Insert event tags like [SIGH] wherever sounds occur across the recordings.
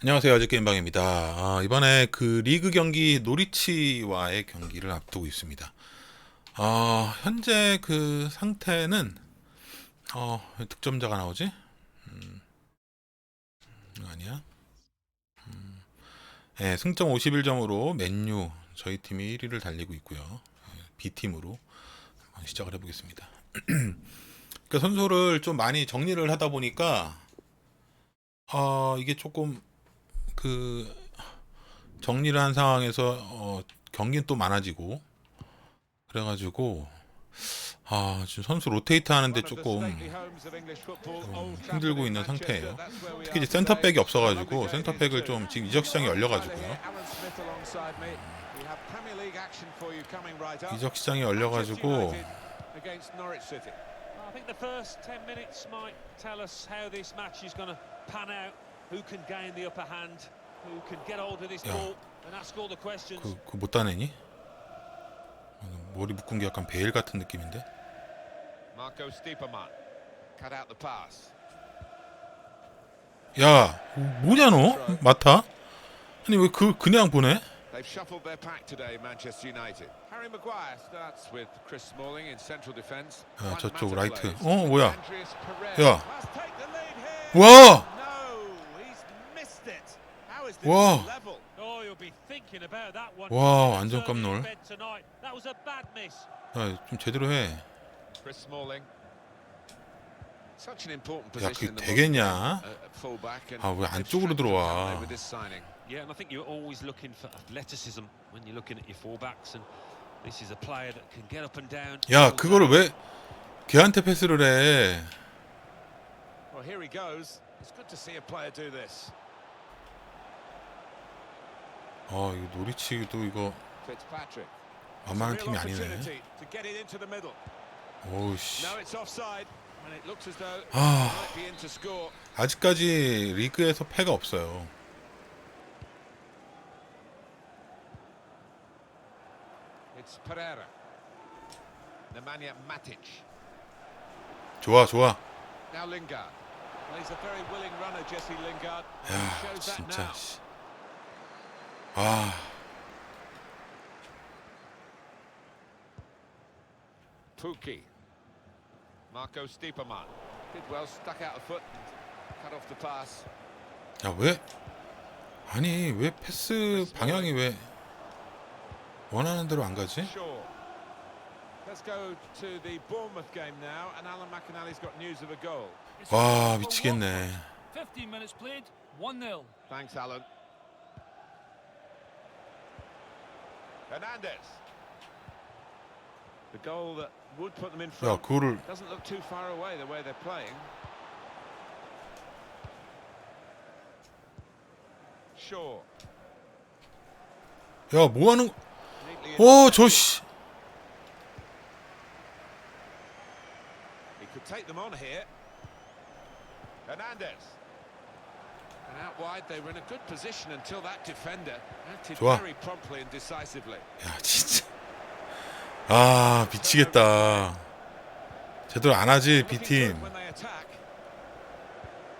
안녕하세요. 아직 게임방입니다. 아, 이번에 그 리그 경기 노리치와의 경기를 앞두고 있습니다. 아, 현재 그 상태는 어, 왜 득점자가 나오지? 음, 이거 아니야? 음, 네, 승점 51점으로 맨유 저희 팀이 1위를 달리고 있고요. 예, B팀으로 시작을 해보겠습니다. [CLEARS THROAT] 그 선수를 좀 많이 정리를 하다 보니까 어, 이게 조금 그 정리를 한 상황에서 어, 경기는 또 많아지고 그래가지고 아 지금 선수 로테이트 하는데 조금 힘들고 있는 상태예요. 특히 이제 센터백이 없어가지고 센터백을 좀 지금 이적 시장이 열려가지고요. 이적 시장이 열려가지고 I think the first 10 minutes might tell us how this match is going to pan out. Who can gain the upper hand? Who can get hold of this 야. ball and ask all the questions? 그 그못 따내니? 머리 묶은 게 약간 베일 같은 느낌인데? Marco Stiepermann cut out the pass. 야 뭐냐 너? 마타? 아니 왜 그 그냥 보내? They've shuffled their pack today, Manchester United. Harry Maguire starts with Chris Smalling in central defence. 야, 저쪽 라이트. 어, 뭐야? 야. 와, was a bad miss. 야, 좀 제대로 해. 야, 그게 the 되겠냐? uh, 아, 왜 안쪽으로 들어와? that way with this signing. Yeah, and I think you're always looking for athleticism when you're looking at your fullbacks, and this is a player that can get up and down. 야, 그거를 왜 걔한테 패스를 해? Well, here he goes. It's good to see a player do this. 아, 이거 노리치도 이거. 만만한 팀이 아니네. 오우씨. 아. 아직까지 리그에서 패가 없어요. 좋아, 좋아. 야, 진짜. 아, Pukki. Marco Stiepermann. Did well, stuck out a foot cut off the pass. 야, 왜? 아니, 왜 패스 방향이 왜 원하는 대로 안 가지? Shaw. Let's go to the Bournemouth game now, and Alan McInally's got news of a goal. 와, 미치겠네. 15 minutes played, 1-0. Thanks, Alan. Hernandez. The goal that would put them in 야, front 그거를 doesn't look too far away the way they're playing. Shaw. 야, 뭐 하는 Neatly 어, intercepted. 저 씨. He could take them on here. Hernandez. 좋아. very promptly and decisively. 야, 진짜. 아, 미치겠다. 제대로 안 하지, B팀. they attack.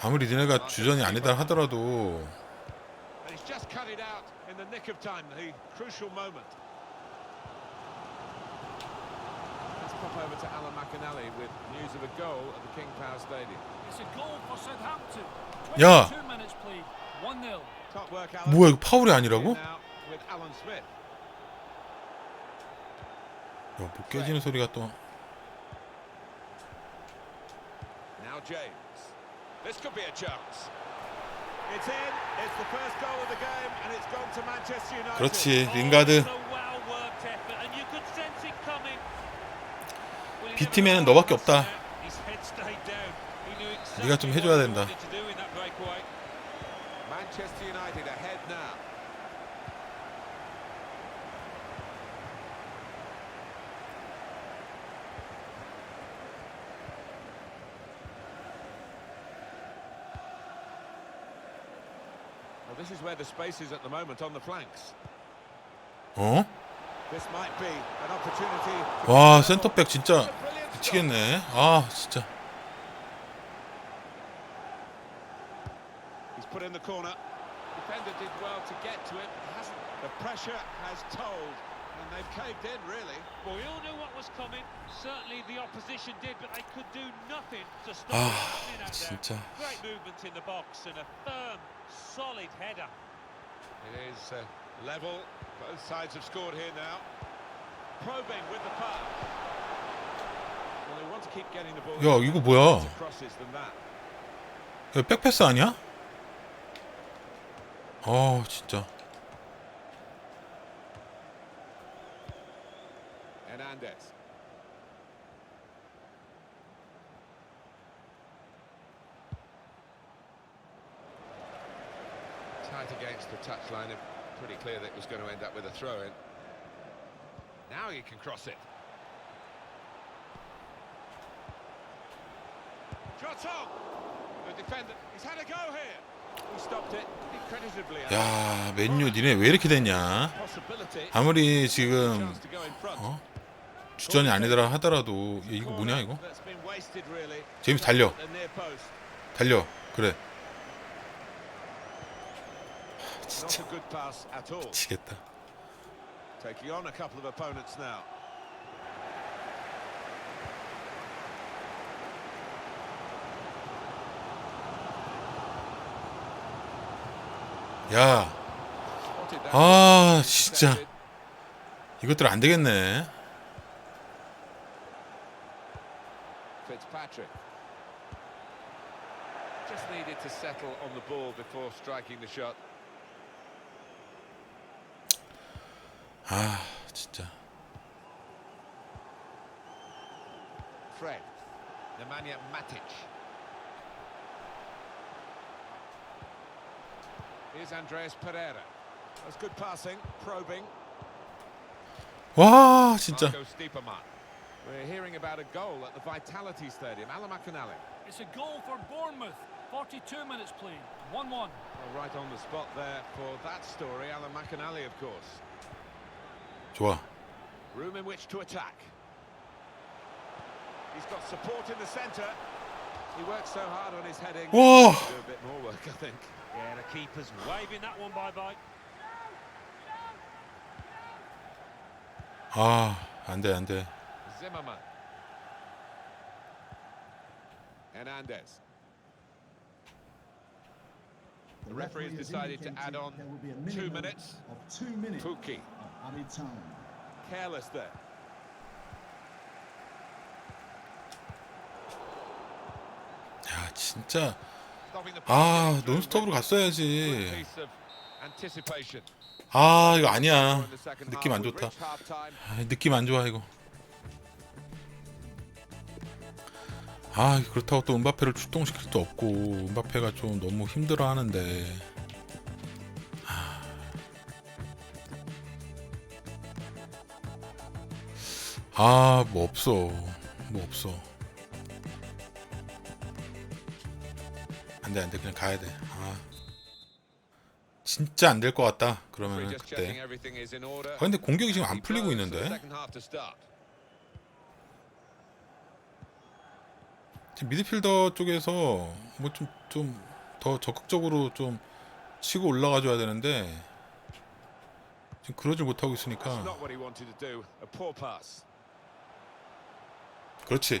아무리 니네가 주전이 아니다 하더라도 And he's just cut it out in the nick of time, the crucial moment. Let's pop over to Alan McInally with news of a goal at the King Power Stadium. It's a goal for Southampton. 야. 22 minutes played, 1-0. Top work, Alan. 뭐야, 이거 파울이 아니라고? Now with Alan Smith. 야, 뭐 깨지는 소리가 또. 그렇지, Oh, 링가드. B팀에는 너밖에 없다. 네가 좀 해줘야 된다. Manchester United ahead now. Well, this is where the space is at the moment on the flanks. 어? This might be an opportunity. to- 와, 센터백 진짜 It's a brilliant stop. 미치겠네. 아, 진짜. in the corner. Defender did well to get to it. Hasn't. The pressure has told, and they've caved in, really. Well, we all knew what was coming. Certainly the opposition did, but they could do nothing to stop Ah, it coming out there. 진짜. Great movement in the box and a firm, solid header. It is uh, level. Both sides have scored here now. Probing with the pass. Well, they want to keep getting the ball. 야, 이거 뭐야? Better crosses than that. 이거 백패스 아니야? 아 진짜 Hernandez. Tight against the touchline, and pretty clear that it was going to end up with a throw in. Now he can cross it. Shots on! The defender, he's had a go here. 야 맨유 니네 왜 이렇게 됐냐. 아무리 지금. 어? 주전이 아니더라 하더라도 야, 이거 뭐냐 이거. 제임스 달려. 달려 그래 all. 미치겠다 Taking on a couple of opponents now. 야. 아 진짜. 이것들 안 되겠네. 아 진짜 Fred. Nemanja Matic. Here's Andreas Pereira. That's good passing, probing. 와 진짜 Marco Stiepermann. We're hearing about a goal at the Vitality Stadium. Alamakanali. It's a goal for Bournemouth. 42 minutes played. 1 1. Well, right on the spot there for that story. Alan McAnally, of course. 좋아 Room in which to attack. He's got support in the centre. He works so hard on his heading. 와 Do a bit more work, I think. Yeah, the keeper's waving that one bye-bye. 아, 안 돼, 안 돼. Zimmerman. Hernandez. The referee has decided to add on there will be a two minimum minutes. Of two minutes Pookie. of added time. Careless there. 진짜. 아. 논스톱으로 갔어야지. 아, 이거 아니야. 느낌 안 좋다. 아, 느낌 안 좋아 이거. 아, 그렇다고 또 은바페를 출동시킬 수도 없고 은바페가 좀 너무 힘들어 하는데. 아, 뭐 없어. 뭐 없어. 안 돼, 안 돼. 그냥 가야 돼. 아. 진짜 안 될 것 같다. Checking 그때. 아, 근데 공격이 지금 안 풀리고 있는데. 지금 미드필더 쪽에서 뭐 좀 좀 더 적극적으로 좀 치고 올라가 줘야 되는데 지금 그러질 못하고 있으니까. 그렇지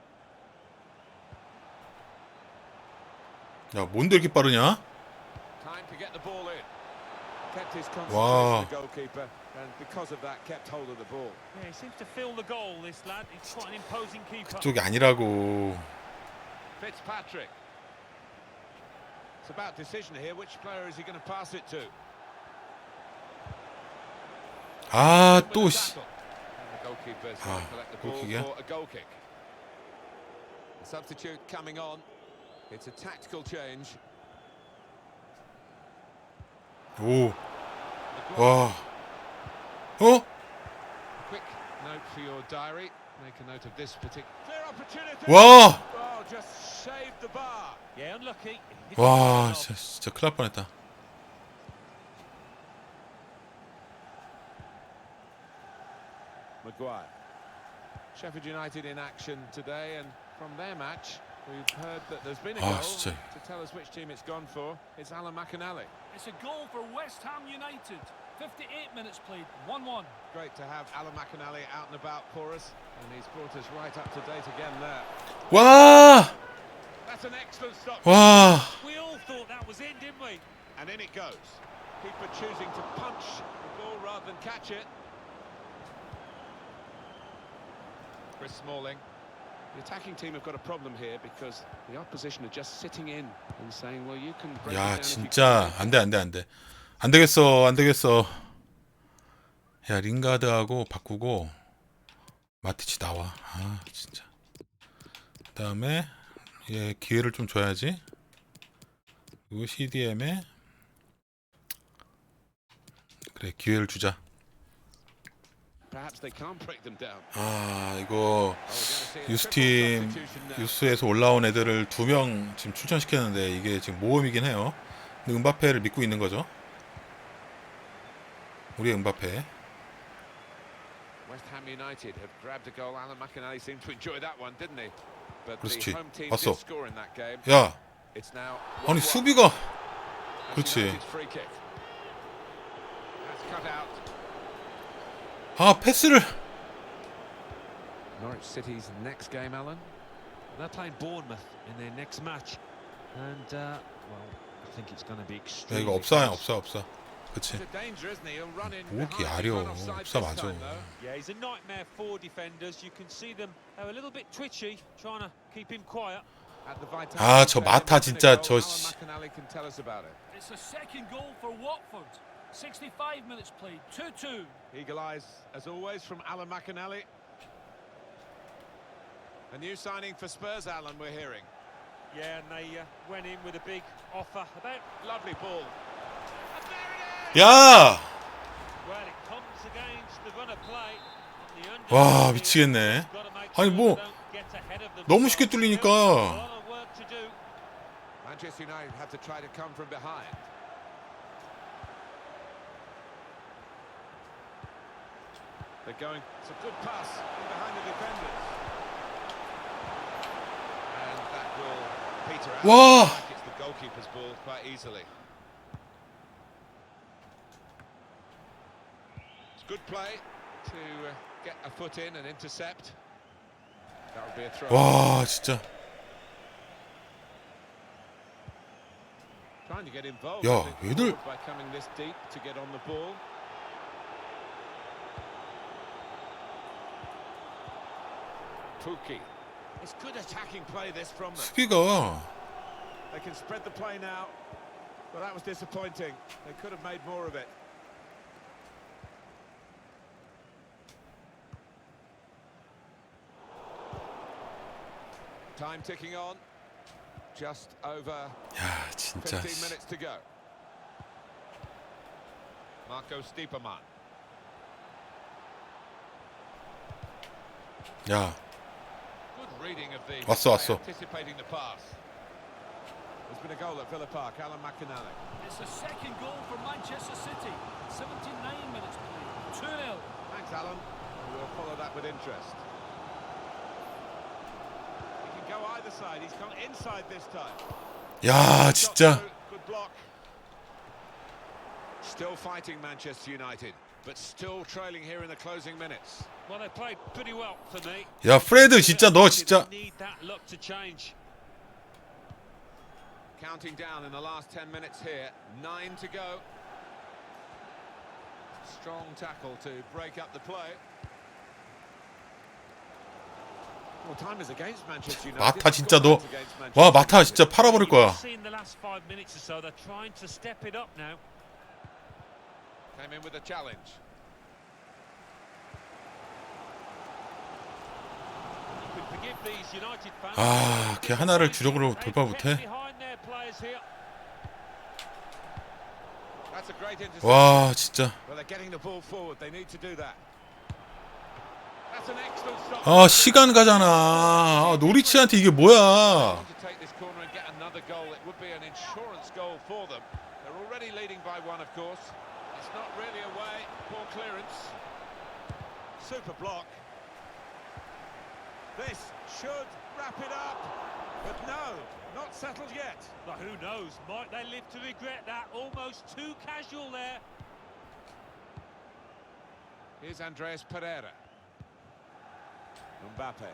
야 뭔데 이렇게 빠르냐 keeper. 그쪽이 아니라고? 아 또 씨. goalkeeper is It's a tactical change. 오, Maguire. 와, 어? Quick note for your diary. Make a note of this particular. Clear opportunity. 와, Oh, just shaved the bar. Yeah, unlucky. Hit 와, it 진짜, 진짜 큰일 날 뻔했다. Maguire. Sheffield United in action today, and from their match, We've heard that there's been a goal. To tell us which team it's gone for, it's Alan McAnally. It's a goal for West Ham United. 58 minutes played, 1-1. Great to have Alan McAnally out and about for us. And he's brought us right up to date again there. Wow! That's an excellent stop. Wow! We all thought that was in, didn't we? And in it goes. Keeper choosing to punch the ball rather than catch it. Chris Smalling 야, 진짜 can. 안 돼, 안 돼, 안 돼. 안 되겠어, 안 되겠어. 야, 링가드하고 바꾸고 마티치 나와. 아, 진짜. 그다음에 얘 기회를 좀 줘야지. 그리고 CDM에 그래, 기회를 주자. Perhaps they can't break them down. 아, 이거 Oh, 유스팀 now. 유스에서 올라온 애들을 두 명 지금 출전시켰는데 이게 지금 모험이긴 해요. 근데 은바페를 믿고 있는 거죠. 우리 은바페. 그렇지. 왔어. 야, 아니 1-1. 수비가 그렇지. 아 패스를 Norwich City's next game, Alan. They're playing Bournemouth in their next match. And, uh, well, I think it's going to be 야 extremely 이거 없사야 close. 없사 없사. 그치? 뭐 이렇게 없사 this 맞아. Yeah, he's a nightmare for defenders. You can see them, they're a little bit twitchy, trying to keep him quiet. The 아, 저 마타 진짜 저. 씨. It's a second goal for Watford. 65 minutes played, 2-2. Eagle eyes, as always, from Alan McAnally. A new signing for Spurs, Alan, we're hearing. Yeah, and they uh, went in with a big offer. About, Lovely ball. And there it is! 야, well, it comes against the run of play. The under- 와 미치겠네. Gotta make 아니, sure 뭐, they don't get ahead of 너무 쉽게 themselves. 뚫리니까. A lot of work to do. Manchester United have to try to come from behind. They're going. It's a good pass behind the defenders. And that will peter out. Whoa! Like it's the goalkeeper's ball quite easily. It's good play to uh, get a foot in and intercept. That would be a throw. Whoa, it's just... Trying to get involved. Yeah, by coming this deep to get on the ball. Pookie. It's good attacking play this from them. 수비가 They can spread the play now. But that was disappointing. They could have made more of it. Time ticking on. Just over 야 진짜. 15 씨. minutes to go. Marco Stiepermann. 야, Good reading of the 왔어, play, 왔어. anticipating the pass. There's been a goal at Villa Park, Alan McAnally. It's a second goal for Manchester City. 79 minutes played, 2-0. Thanks, Alan. We'll follow that with interest. He can go either side. He's gone inside this time. 야 Shot 진짜. through, Good block. Still fighting Manchester United, But still trailing here in the closing minutes. Well, they played pretty well for me. 야 프레드 진짜 너 진짜. Counting down in the last 10 minutes here. Nine to go. Strong tackle to break up the play. Well, time is against Manchester United. 마타 진짜 너. 와 마타. 진짜 팔아버릴 거야. Came in with a challenge. 아, 걔 하나를 주력으로 돌파 못해? 와 진짜. 아 시간 가잖아 아, 노리치한테 이게 뭐야 Want to take this corner and get another goal. It would be an insurance goal for them. They're already leading by one, of course. It's not really away. Poor clearance. Super block. This should wrap it up. But no, not settled yet. But who knows? Might they live to regret that? Almost too casual there. Here's Andres Pereira. Mbappe.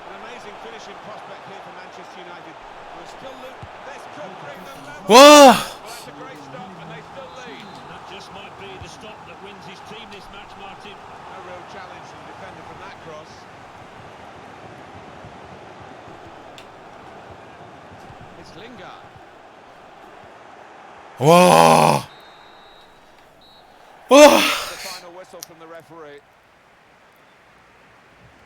An amazing finishing prospect here for Manchester United. Will still look. This could bring them level. 와 Well, that's a great stop, and lead. That just might be the stop that wins his team this match, Martin. No real challenge to the defender from that cross. It's Lingard. 와. 와. The final whistle from the referee.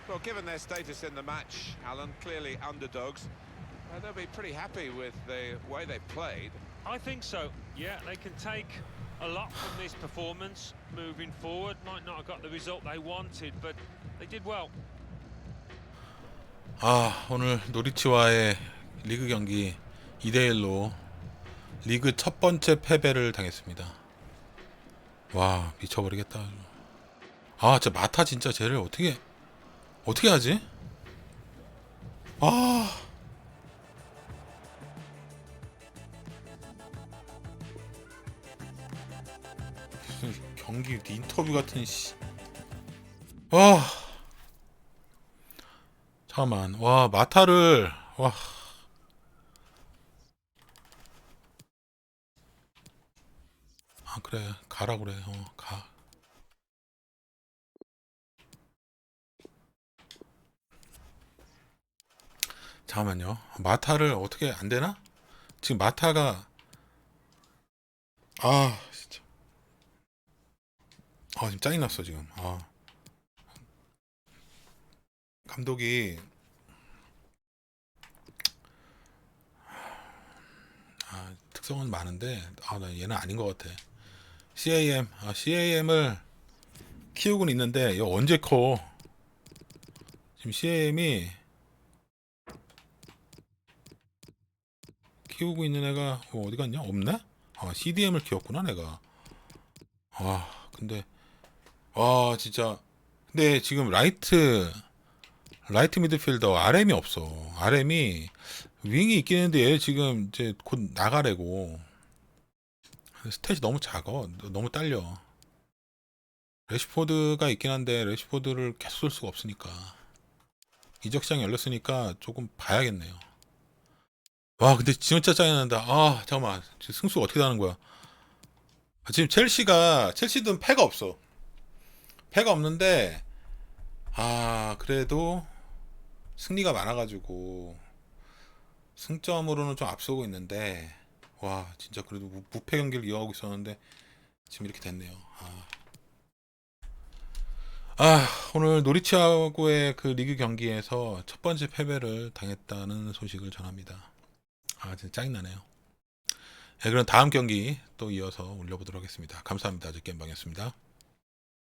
Well, given their status in the match, Alan, clearly underdogs, uh, they'll be pretty happy with the way they played. I think so. Yeah, they can take a lot from this performance moving forward. Might not have got the result they wanted, but they did well. 아 오늘 노리치와의 리그 경기 2대 1로 리그 첫 번째 패배를 당했습니다. 와 미쳐버리겠다. 아 진짜 마타 진짜 쟤를 어떻게 어떻게 하지? 아. 경기 인터뷰 같은 씨. 와. 잠깐만. 와, 마타를 와. 아, 그래. 가라 그래. 어, 가. 잠깐만요. 마타를 어떻게 안 되나? 지금 마타가 아. 아, 지금 짜증 났어, 지금. 아. 감독이 아, 특성은 많은데 아, 나 얘는 아닌 것 같아. CAM, 아, CAM을 키우고는 있는데 이거 언제 커? 지금 CAM이 키우고 있는 애가 어디 갔냐? 없네? 아, CDM을 키웠구나, 내가. 아, 근데 아, 진짜 근데 지금 라이트 라이트 미드필더 RM이 없어. RM이 윙이 있긴 했는데 얘 지금 이제 곧 나가래고 스탯이 너무 작어. 너무 딸려. 레시포드가 있긴 한데 레시포드를 계속 쓸 수가 없으니까 이적 시장이 열렸으니까 조금 봐야겠네요. 와 근데 진짜 짜증난다. 아 잠깐만 승수가 어떻게 나는 거야? 아, 지금 첼시가 첼시든 패가 없어. 패가 없는데 아 그래도 승리가 많아가지고 승점으로는 좀 앞서고 있는데 와 진짜 그래도 무- 무패 경기를 이어가고 있었는데 지금 이렇게 됐네요. 아, 아 오늘 노리치하고의 그 리그 경기에서 첫 번째 패배를 당했다는 소식을 전합니다. 아 진짜 짜증나네요. 네, 그럼 다음 경기 또 이어서 올려보도록 하겠습니다. 감사합니다. 저 게임방이었습니다.